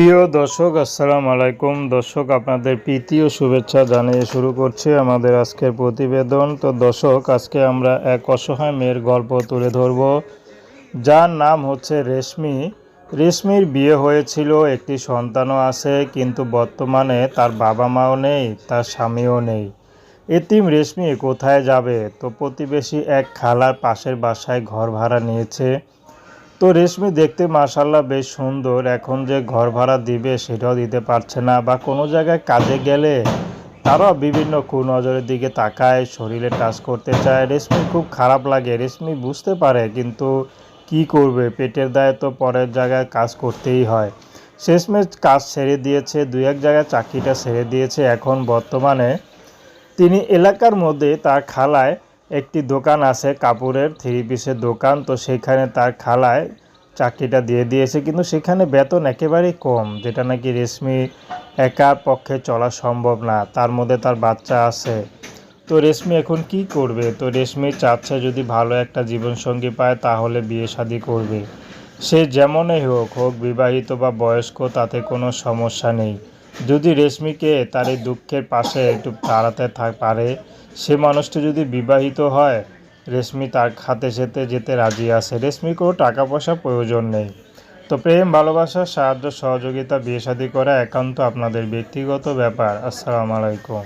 প্রিয় দর্শক, আসসালামু আলাইকুম। দর্শক, আপনাদের প্রীতি শুভেচ্ছা জানিয়ে শুরু করছি আমাদের আজকের প্রতিবেদন। তো দর্শক, আজকে আমরা এক অসহায় মেয়ের গল্প তুলে ধরব। যার নাম হচ্ছে রেশমি। রেশমির বিয়ে হয়েছিল, একটি সন্তানও আছে, কিন্তু বর্তমানে তার বাবা মাও নেই, তার স্বামীও নেই। এতিম রেশমি কোথায় যাবে? তো প্রতিবেশী এক খালার পাশের বাসায় ঘর ভাড়া নিয়েছে। তো রেশমি দেখতে মাশাল্লাহ বেশ সুন্দর। এখন যে ঘর ভাড়া দিবে সেটাও দিতে পারছে না বা কোনো জায়গায় কাজে গেলে তারাও বিভিন্ন কুনজরের দিকে তাকায়, শরীরে টাচ করতে চায়। রেশমি খুব খারাপ লাগে, রেশমি বুঝতে পারে কিন্তু কি করবে? পেটের দায়ে তো পরের জায়গায় কাজ করতেই হয়। শেষমেশ কাজ ছেড়ে দিয়েছে, দুই এক জায়গায় চাকরিটা ছেড়ে দিয়েছে। এখন বর্তমানে তিনি এলাকার মধ্যে তার খালায় একটি দোকান আছে কাপড়ের থ্রি পিসের দোকান। তো সেখানে তার খালায় চাকরিটা দিয়ে দিয়েছে। কিন্তু সেখানে বেতন একেবারেই কম, যেটা নাকি রেশমি একার পক্ষে চলা সম্ভব না। তার মধ্যে তার বাচ্চা আছে। তো রেশমি এখন কি করবে? তো রেশমি চাচ্ছে যদি ভালো একটা জীবনসঙ্গী পায়, তাহলে বিয়ে শাদি করবে। সে যেমনই হোক হোক বিবাহিত বা বয়স্ক, তাতে কোনো সমস্যা নেই। যদি রেশমিকে তার এই দুঃখের পাশে একটু দাঁড়াতে থাক পারে, সে মানুষটি যদি বিবাহিত হয়, রেশমি তার খাতে সেতে যেতে রাজি আছে। রেশমি কোনো টাকা পয়সা প্রয়োজন নেই। তো প্রেম, ভালোবাসা, সাহায্য, সহযোগিতা বিয়ে শাদী করা একান্ত আপনাদের ব্যক্তিগত ব্যাপার। আসসালামু আলাইকুম।